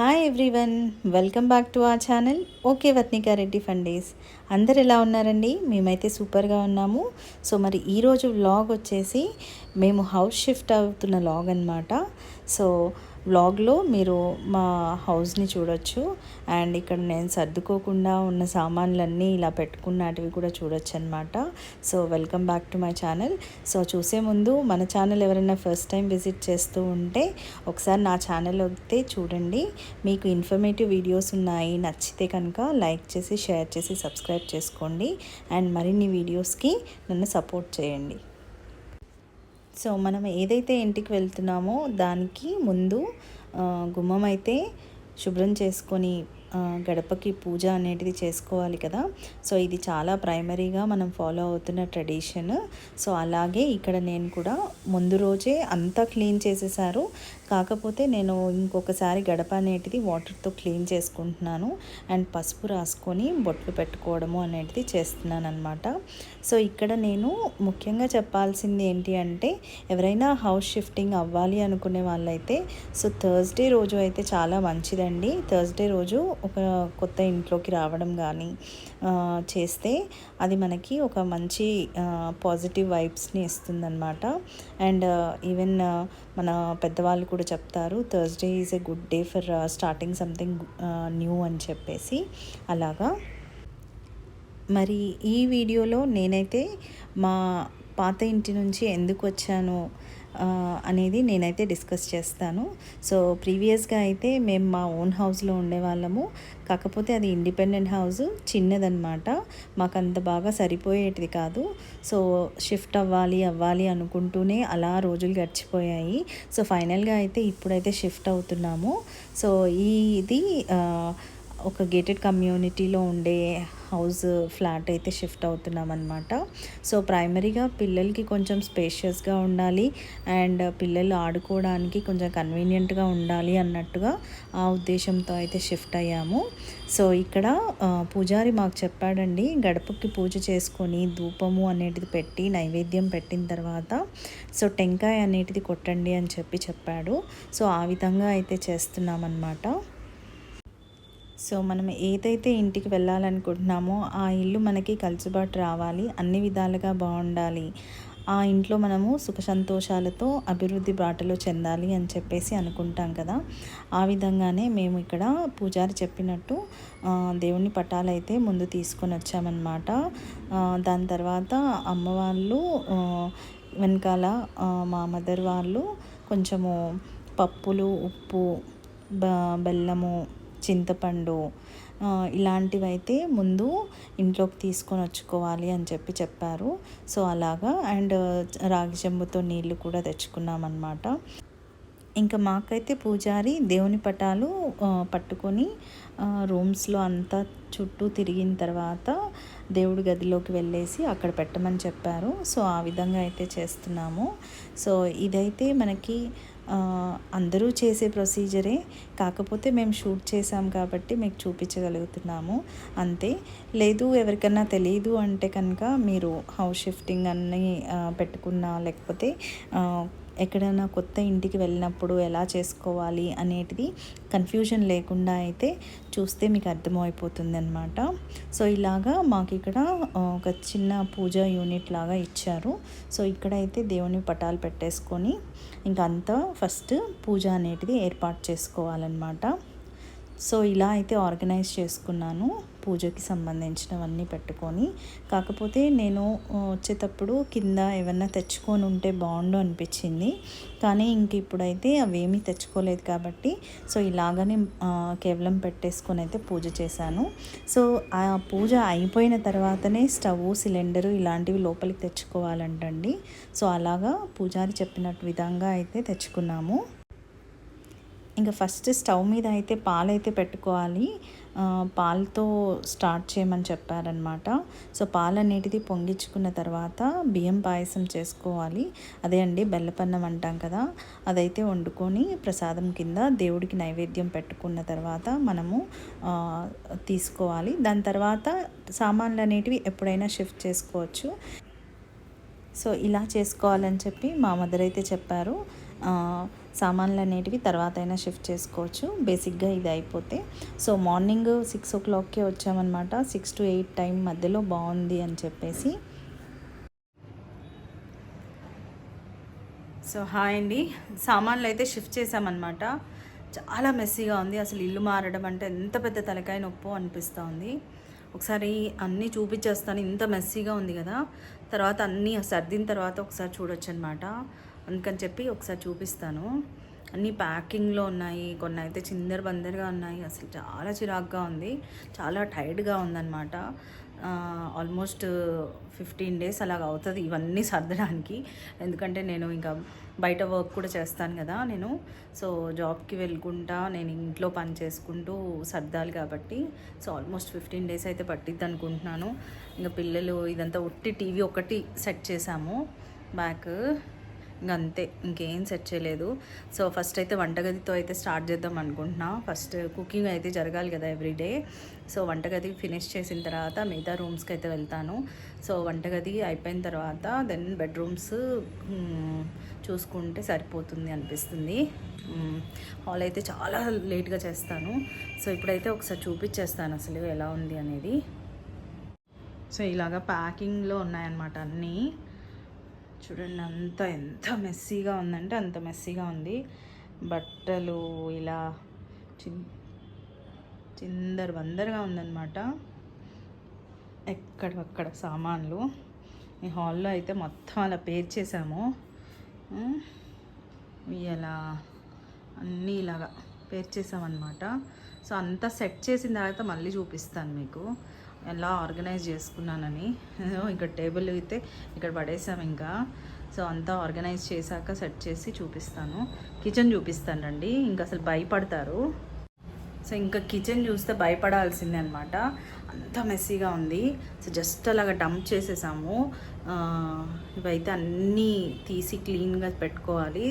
Hi everyone welcome back to uh channel okay Varnika Reddy fundays అందరు ఎలా ఉన్నారండి? మేమైతే సూపర్గా ఉన్నాము. సో మరి ఈరోజు వ్లాగ్ వచ్చేసి మేము హౌస్ షిఫ్ట్ అవుతున్న లాగ్ అనమాట సో వ్లాగ్లో మీరు మా హౌస్ని చూడొచ్చు. అండ్ ఇక్కడ నేను సర్దుకోకుండా ఉన్న సామాన్లన్నీ ఇలా పెట్టుకున్నటివి కూడా చూడొచ్చు అనమాట so welcome back to my channel. So చూసే ముందు మన ఛానల్ ఎవరైనా ఫస్ట్ టైం విజిట్ చేస్తూ ఉంటే ఒకసారి నా ఛానల్ వస్తే చూడండి. మీకు ఇన్ఫర్మేటివ్ వీడియోస్ ఉన్నాయి నచ్చితే కనుక లైక్ చేసి షేర్ చేసి సబ్స్క్రైబ్ చేసుకోండి. అండ్ మరిన్ని వీడియోస్కి నన్ను సపోర్ట్ చేయండి. సో మనం ఏదైతే ఇంటికి వెళ్తున్నామో దానికి ముందు గుమ్మం అయితే శుభ్రం చేసుకొని గడపకి పూజ అనేటిది చేసుకోవాలి కదా. సో ఇది చాలా ప్రైమరీగా మనం ఫాలో అవుతున్న ట్రెడిషన్. సో అలాగే ఇక్కడ నేను కూడా ముందు రోజే అంతా క్లీన్ చేసేసారు. కాకపోతే నేను ఇంకొకసారి గడప అనేటిది వాటర్తో క్లీన్ చేసుకుంటున్నాను. అండ్ పసుపు రాసుకొని బొట్లు పెట్టుకోవడము అనేటిది చేస్తున్నాను అనమాట సో ఇక్కడ నేను ముఖ్యంగా చెప్పాల్సింది ఏంటి అంటే ఎవరైనా హౌస్ షిఫ్టింగ్ అవ్వాలి అనుకునే వాళ్ళైతే సో థర్స్డే రోజు అయితే చాలా మంచిదండి. థర్స్డే రోజు ఒక కొత్త ఇంట్లోకి రావడం కానీ చేస్తే అది మనకి ఒక మంచి పాజిటివ్ వైబ్స్ని ఇస్తుందన్నమాట. అండ్ ఈవెన్ మన పెద్దవాళ్ళు కూడా చెప్తారు Thursday is a good day for starting something new అని చెప్పేసి. అలాగా. మరి ఈ వీడియోలో నేనైతే మా పాత ఇంటి నుంచి ఎందుకు వచ్చాను అనేది నేనైతే డిస్కస్ చేస్తాను. సో ప్రీవియస్గా అయితే మేము మా ఓన్ హౌస్లో ఉండేవాళ్ళము. కాకపోతే అది ఇండిపెండెంట్ హౌస్ చిన్నదనమాట మాకు అంత బాగా సరిపోయేటిది కాదు. సో షిఫ్ట్ అవ్వాలి అవ్వాలి అనుకుంటూనే అలా రోజులు గడిచిపోయాయి. సో ఫైనల్గా అయితే ఇప్పుడైతే షిఫ్ట్ అవుతున్నాము. సో ఈ ఇది ఒక గేటెడ్ కమ్యూనిటీలో ఉండే హౌస్ ఫ్లాట్ అయితే షిఫ్ట్ అవుతున్నాం అనమాట సో ప్రైమరీగా పిల్లలకి కొంచెం స్పేషియస్గా ఉండాలి అండ్ పిల్లలు ఆడుకోవడానికి కొంచెం కన్వీనియంట్గా ఉండాలి అన్నట్టుగా ఆ ఉద్దేశంతో అయితే షిఫ్ట్ అయ్యాము. సో ఇక్కడ పూజారి మాకు చెప్పాడండి గడపకి పూజ చేసుకొని ధూపము అనేటిది పెట్టి నైవేద్యం పెట్టిన తర్వాత సో టెంకాయ అనేటిది కొట్టండి అని చెప్పి చెప్పాడు. సో ఆ విధంగా అయితే చేస్తున్నామన్నమాట. సో మనం ఏదైతే ఇంటికి వెళ్ళాలనుకుంటున్నామో ఆ ఇల్లు మనకి కలిసిబాటు రావాలి అన్ని విధాలుగా బాగుండాలి. ఆ ఇంట్లో మనము సుఖ సంతోషాలతో అభివృద్ధి బాటలో చెందాలి అని చెప్పేసి అనుకుంటాం కదా. ఆ విధంగానే మేము ఇక్కడ పూజారి చెప్పినట్టు దేవుని పటాలు అయితే ముందు తీసుకొని వచ్చామన్నమాట. దాని తర్వాత అమ్మవాళ్ళు వెనకాల మా మదర్ వాళ్ళు కొంచెము పప్పులు ఉప్పు బ బెల్లము చింతపండు ఇలాంటివైతే ముందు ఇంట్లోకి తీసుకొని వచ్చుకోవాలి అని చెప్పి చెప్పారు. సో అలాగా. అండ్ రాగి చెంబుతో నీళ్ళు కూడా తెచ్చుకున్నామన్నమాట. ఇంకా మాకైతే పూజారి దేవుని పటాలు పట్టుకొని రూమ్స్లో అంతా చుట్టూ తిరిగిన తర్వాత దేవుడి గదిలోకి వెళ్ళేసి అక్కడ పెట్టమని చెప్పారు. సో ఆ విధంగా అయితే చేస్తున్నాము. సో ఇదైతే మనకి అందరూ చేసే ప్రొసీజరే. కాకపోతే మేము షూట్ చేసాం కాబట్టి మీకు చూపించగలుగుతున్నాము. అంతే. లేదు ఎవరికన్నా తెలియదు అంటే కనుక మీరు హౌస్ షిఫ్టింగ్ అన్నీ పెట్టుకున్నా లేకపోతే ఎక్కడైనా కొత్త ఇంటికి వెళ్ళినప్పుడు ఎలా చేసుకోవాలి అనేటిది కన్ఫ్యూజన్ లేకుండా అయితే చూస్తే మీకు అర్థమైపోతుంది అనమాట సో ఇలాగా మాకు ఇక్కడ ఒక చిన్న పూజ యూనిట్ లాగా ఇచ్చారు. సో ఇక్కడైతే దేవుని పటాలు పెట్టేసుకొని ఇంకంతా ఫస్ట్ పూజ అనేటిది ఏర్పాటు చేసుకోవాలన్నమాట. సో ఇలా అయితే ఆర్గనైజ్ చేసుకున్నాను. పూజకి సంబంధించినవన్నీ పెట్టుకొని కాకపోతే నేను వచ్చేటప్పుడు కింద ఏమన్నా తెచ్చుకొని ఉంటే బాగుండు అనిపించింది. కానీ ఇంక ఇప్పుడైతే అవేమీ తెచ్చుకోలేదు కాబట్టి సో ఇలాగనే కేవలం పెట్టేసుకొని అయితే పూజ చేశాను. సో ఆ పూజ అయిపోయిన తర్వాతనే స్టవ్ సిలిండరు ఇలాంటివి లోపలికి తెచ్చుకోవాలంటండి. సో అలాగా పూజారి చెప్పినట్టు విధంగా అయితే తెచ్చుకున్నాము. ఇంకా ఫస్ట్ స్టవ్ మీద అయితే పాలైతే పెట్టుకోవాలి. పాలతో స్టార్ట్ చేయమని చెప్పారనమాట సో పాలు అనేటిది పొంగించుకున్న తర్వాత బియ్యం పాయసం చేసుకోవాలి. అదే అండి బెల్లపన్నం అంటాం కదా అదైతే వండుకొని ప్రసాదం కింద దేవుడికి నైవేద్యం పెట్టుకున్న తర్వాత మనము తీసుకోవాలి. దాని తర్వాత సామాన్లు అనేటివి ఎప్పుడైనా షిఫ్ట్ చేసుకోవచ్చు. సో ఇలా చేసుకోవాలని చెప్పి మా మదర్ అయితే చెప్పారు. సామాన్లు అనేటివి తర్వాత అయినా షిఫ్ట్ చేసుకోవచ్చు. బేసిక్గా ఇది అయిపోతే. సో మార్నింగ్ సిక్స్ ఓ క్లాక్కే వచ్చామన్నమాట. సిక్స్ టు ఎయిట్ టైం మధ్యలో బాగుంది అని చెప్పేసి. సో హాయ్ అండి. సామాన్లు అయితే షిఫ్ట్ చేసామన్నమాట చాలా మెస్సీగా ఉంది. అసలు ఇల్లు మారడం అంటే ఎంత పెద్ద తలకాయ నొప్పో అనిపిస్తూ ఉంది. ఒకసారి అన్నీ చూపించేస్తాను. ఇంత మెస్సీగా ఉంది కదా. తర్వాత అన్నీ సర్దిన తర్వాత ఒకసారి చూడొచ్చు అనమాట అందుకని చెప్పి ఒకసారి చూపిస్తాను. అన్నీ ప్యాకింగ్లో ఉన్నాయి కొన్ని అయితే చిందర బందరగా ఉన్నాయి. అసలు చాలా చిరాగ్గా ఉంది. చాలా టైర్డ్గా ఉందన్నమాట. ఆల్మోస్ట్ ఫిఫ్టీన్ డేస్ అలాగ అవుతుంది ఇవన్నీ సర్దడానికి. ఎందుకంటే నేను ఇంకా బయట వర్క్ కూడా చేస్తాను కదా నేను. సో జాబ్కి వెళ్ళకుండా నేను ఇంట్లో పని చేసుకుంటూ సర్దాలి కాబట్టి సో ఆల్మోస్ట్ ఫిఫ్టీన్ డేస్ అయితే పట్టిద్ది అనుకుంటున్నాను. ఇంకా పిల్లలు ఇదంతా ఉట్టి టీవీ ఒకటి సెట్ చేసాము. బ్యాక్ ఇంక అంతే ఇంకేం సెట్ చేయలేదు. సో ఫస్ట్ అయితే వంటగదితో అయితే స్టార్ట్ చేద్దాం అనుకుంటున్నా. ఫస్ట్ కుకింగ్ అయితే జరగాలి కదా ఎవ్రీడే సో వంటగది ఫినిష్ చేసిన తర్వాత మిగతా రూమ్స్కి అయితే వెళ్తాను. సో వంటగది అయిపోయిన తర్వాత దెన్ బెడ్రూమ్స్ చూసుకుంటే సరిపోతుంది అనిపిస్తుంది. హాల్ అయితే చాలా లేట్గా చేస్తాను. సో ఇప్పుడైతే ఒకసారి చూపించేస్తాను అసలు ఎలా ఉంది అనేది. సో ఇలాగ ప్యాకింగ్లో ఉన్నాయన్నమాట అన్నీ. చూడండి అంత ఎంత మెస్సీగా ఉందంటే అంత మెస్సీగా ఉంది. బట్టలు ఇలా చిన్ చిందర వందరగా ఉందన్నమాట. ఎక్కడక్కడ సామాన్లు. ఈ హాల్లో అయితే మొత్తం అలా పేర్చేసాము. ఇలా అన్నీ ఇలాగా పేర్చేసామన్నమాట. సో అంతా సెట్ చేసిన తర్వాత మళ్ళీ చూపిస్తాను మీకు. ఎలా ఆర్గనైజ్ చేసుకున్నానని. ఇక్కడ టేబుల్ అయితే ఇక్కడ పడేసాం ఇంకా. సో అంతా ఆర్గనైజ్ చేశాక సెట్ చేసి చూపిస్తాను. కిచెన్ చూపిస్తాను రండి. ఇంకా అసలు భయపడతారు. సో ఇంకా కిచెన్ చూస్తే భయపడాల్సిందే అనమాట అంత మెస్సీగా ఉంది. సో జస్ట్ అలాగా డంప్ చేసేసాము. ఇవైతే అన్నీ తీసి క్లీన్గా పెట్టుకోవాలి.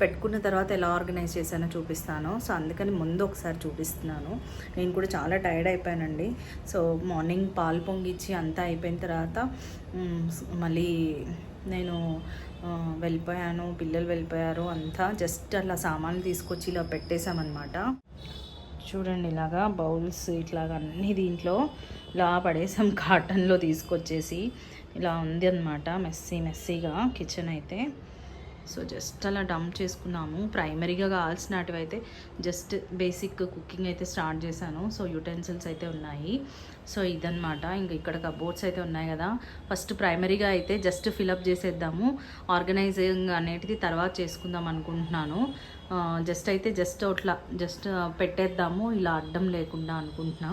పెట్టుకున్న తర్వాత ఎలా ఆర్గనైజ్ చేశానో చూపిస్తాను. సో అందుకని ముందు ఒకసారి చూపిస్తున్నాను. నేను కూడా చాలా టైర్డ్ అయిపోయానండి. సో మార్నింగ్ పాలు పొంగిచ్చి అంతా అయిపోయిన తర్వాత మళ్ళీ నేను వెళ్ళిపోయాను. పిల్లలు వెళ్ళిపోయారు. అంతా జస్ట్ అలా సామాన్లు తీసుకొచ్చి ఇలా పెట్టేశామన్నమాట. చూడండి ఇలాగా బౌల్స్ ఇట్లాగా అన్నీ దీంట్లో ఇలా పడేసాం కాటన్లో తీసుకొచ్చేసి. ఇలా ఉంది అనమాట మెస్సీ మెస్సీగా కిచెన్ అయితే. సో జస్ట్ అలా డంప్ చేసుకున్నాము. ప్రైమరీగా కావాల్సినవి అయితే జస్ట్ బేసిక్ కుకింగ్ అయితే స్టార్ట్ చేశాను. సో యూటెన్సిల్స్ అయితే ఉన్నాయి. సో ఇదనమాట ఇంకా ఇక్కడ కబోర్డ్స్ అయితే ఉన్నాయి కదా. ఫస్ట్ ప్రైమరీగా అయితే జస్ట్ ఫిలప్ చేసేద్దాము. ఆర్గనైజింగ్ అనేటిది తర్వాత చేసుకుందాం అనుకుంటున్నాను. జస్ట్ అయితే జస్ట్ అట్లా జస్ట్ పెట్టేద్దాము. ఇలా అడ్డం లేకుండా అనుకుంటున్నా.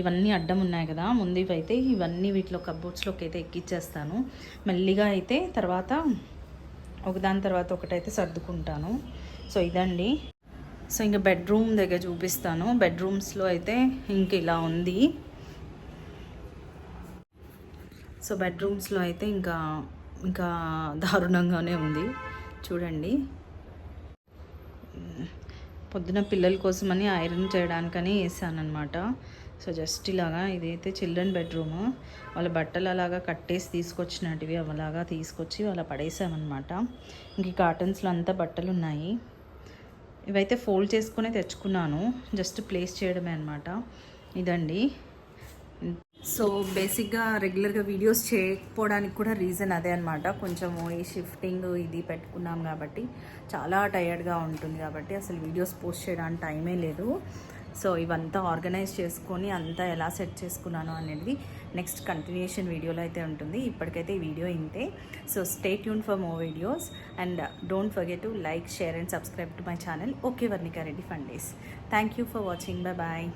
ఇవన్నీ అడ్డం ఉన్నాయి కదా. ముందు ఇవైతే ఇవన్నీ వీటిలో కబోర్డ్స్లోకి అయితే ఎక్కిచ్చేస్తాను. మెల్లిగా అయితే తర్వాత ఒకదాని తర్వాత ఒకటైతే సర్దుకుంటాను. సో ఇదండి. సో ఇంకా బెడ్రూమ్ దగ్గర చూపిస్తాను. బెడ్రూమ్స్లో అయితే ఇంక ఇలా ఉంది. సో బెడ్రూమ్స్లో అయితే ఇంకా ఇంకా దారుణంగానే ఉంది. చూడండి. పొద్దున పిల్లల కోసమని ఐరన్ చేయడానికని వేసాను అనమాట సో జస్ట్ ఇలాగా ఇదైతే చిల్డ్రన్ బెడ్రూమ్. వాళ్ళ బట్టలు అలాగా కట్టేసి తీసుకొచ్చినటివి అలాగా తీసుకొచ్చి వాళ్ళ పడేసామన్నమాట. ఇంక కాటన్స్లో అంతా బట్టలు ఉన్నాయి ఇవైతే ఫోల్డ్ చేసుకునే తెచ్చుకున్నాను. జస్ట్ ప్లేస్ చేయడమే అనమాట ఇదండి. సో బేసిక్గా రెగ్యులర్గా వీడియోస్ చేయకపోవడానికి కూడా రీజన్ అదే అనమాట కొంచెము ఈ షిఫ్టింగ్ ఇది పెట్టుకున్నాం కాబట్టి చాలా టయర్డ్గా ఉంటుంది కాబట్టి అసలు వీడియోస్ పోస్ట్ చేయడానికి టైమే లేదు. సో ఇవంతా ఆర్గనైజ్ చేసుకొని అంతా ఎలా సెట్ చేసుకున్నాను అనేది నెక్స్ట్ కంటిన్యూషన్ వీడియోలో అయితే ఉంటుంది. ఇప్పటికైతే ఈ వీడియో ఇంతే. So stay tune for more videos and don't forget to like share and subscribe to my channel. Okay Varnika Reddy fundays. Thank you for watching. Bye bye.